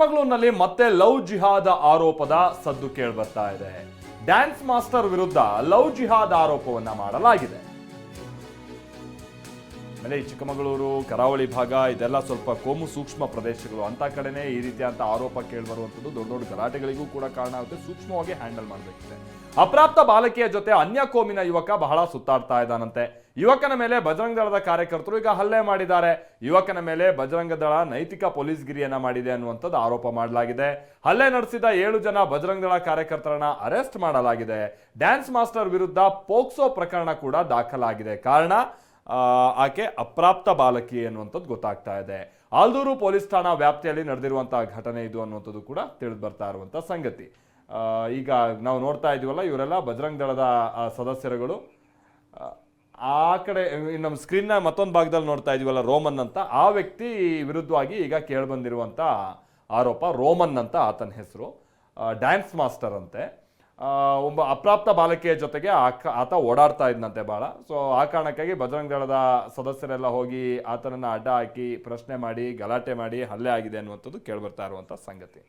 ಚಿಕ್ಕಮಗಳೂರಿನಲ್ಲಿ ಮತ್ತೆ ಲವ್ ಜಿಹಾದ್ ಆರೋಪದ ಸದ್ದು ಕೇಳ್ಬರ್ತಾ ಇದೆ. ಡ್ಯಾನ್ಸ್ ಮಾಸ್ಟರ್ ವಿರುದ್ಧ ಲವ್ ಜಿಹಾದ್ ಆರೋಪವನ್ನ ಮಾಡಲಾಗಿದೆ. ಆಮೇಲೆ ಚಿಕ್ಕಮಗಳೂರು, ಕರಾವಳಿ ಭಾಗ, ಇದೆಲ್ಲ ಸ್ವಲ್ಪ ಕೋಮು ಸೂಕ್ಷ್ಮ ಪ್ರದೇಶಗಳು ಅಂತ ಕಡೆನೇ ಈ ರೀತಿಯಾದಂಥ ಆರೋಪ ಕೇಳಿಬರುವಂಥದ್ದು ದೊಡ್ಡ ದೊಡ್ಡ ಗಲಾಟೆಗಳಿಗೂ ಕೂಡ ಕಾರಣ ಆಗುತ್ತೆ. ಸೂಕ್ಷ್ಮವಾಗಿ ಹ್ಯಾಂಡಲ್ ಮಾಡಬೇಕಿದೆ. ಅಪ್ರಾಪ್ತ ಬಾಲಕಿಯ ಜೊತೆ ಅನ್ಯ ಕೋಮಿನ ಯುವಕ ಬಹಳ ಸುತ್ತಾಡ್ತಾ ಇದ್ದಾನಂತೆ. ಯುವಕನ ಮೇಲೆ ಬಜರಂಗ ದಳದ ಕಾರ್ಯಕರ್ತರು ಈಗ ಹಲ್ಲೆ ಮಾಡಿದ್ದಾರೆ. ಯುವಕನ ಮೇಲೆ ಬಜರಂಗ ದಳ ನೈತಿಕ ಪೊಲೀಸ್ಗಿರಿಯನ್ನ ಮಾಡಿದೆ ಅನ್ನುವಂಥದ್ದು ಆರೋಪ ಮಾಡಲಾಗಿದೆ. ಹಲ್ಲೆ ನಡೆಸಿದ ಏಳು ಜನ ಬಜರಂಗ ದಳ ಕಾರ್ಯಕರ್ತರನ್ನ ಅರೆಸ್ಟ್ ಮಾಡಲಾಗಿದೆ. ಡ್ಯಾನ್ಸ್ ಮಾಸ್ಟರ್ ವಿರುದ್ಧ ಪೋಕ್ಸೋ ಪ್ರಕರಣ ಕೂಡ ದಾಖಲಾಗಿದೆ. ಕಾರಣ ಆಕೆ ಅಪ್ರಾಪ್ತ ಬಾಲಕಿ ಅನ್ನುವಂಥದ್ದು ಗೊತ್ತಾಗ್ತಾ ಇದೆ. ಆಲ್ದೂರು ಪೊಲೀಸ್ ಠಾಣಾ ವ್ಯಾಪ್ತಿಯಲ್ಲಿ ನಡೆದಿರುವಂತಹ ಘಟನೆ ಇದು ಅನ್ನುವಂಥದ್ದು ಕೂಡ ತಿಳಿದು ಬರ್ತಾ ಇರುವಂಥ ಸಂಗತಿ. ಈಗ ನಾವು ನೋಡ್ತಾ ಇದೀವಲ್ಲ ಇವರೆಲ್ಲ ಬಜರಂಗ್ ದಳದ ಸದಸ್ಯರುಗಳು. ಆ, ಕಡೆ ನಮ್ಮ ಸ್ಕ್ರೀನ್ನ ಮತ್ತೊಂದು ಭಾಗದಲ್ಲಿ ನೋಡ್ತಾ ಇದೀವಲ್ಲ ರೋಮನ್ ಅಂತ. ಆ ವ್ಯಕ್ತಿ ವಿರುದ್ಧವಾಗಿ ಈಗ ಕೇಳಿಬಂದಿರುವಂಥ ಆರೋಪ ರೋಮನ್ ಅಂತ ಆತನ ಹೆಸರು. ಡ್ಯಾನ್ಸ್ ಮಾಸ್ಟರ್ ಅಂತೆ. ಒಬ್ಬ ಅಪ್ರಾಪ್ತ ಬಾಲಕಿಯ ಜೊತೆಗೆ ಆತ ಓಡಾಡ್ತಾ ಇದ್ನಂತೆ ಬಹಳ ಸೊ ಆ ಕಾರಣಕ್ಕಾಗಿ ಬಜರಂಗ್ ದಳದ ಸದಸ್ಯರೆಲ್ಲ ಹೋಗಿ ಆತನನ್ನ ಅಡ್ಡ ಹಾಕಿ ಪ್ರಶ್ನೆ ಮಾಡಿ ಗಲಾಟೆ ಮಾಡಿ ಹಲ್ಲೆ ಆಗಿದೆ ಅನ್ನುವಂಥದ್ದು ಕೇಳಿಬರ್ತಾ ಇರುವಂಥ ಸಂಗತಿ.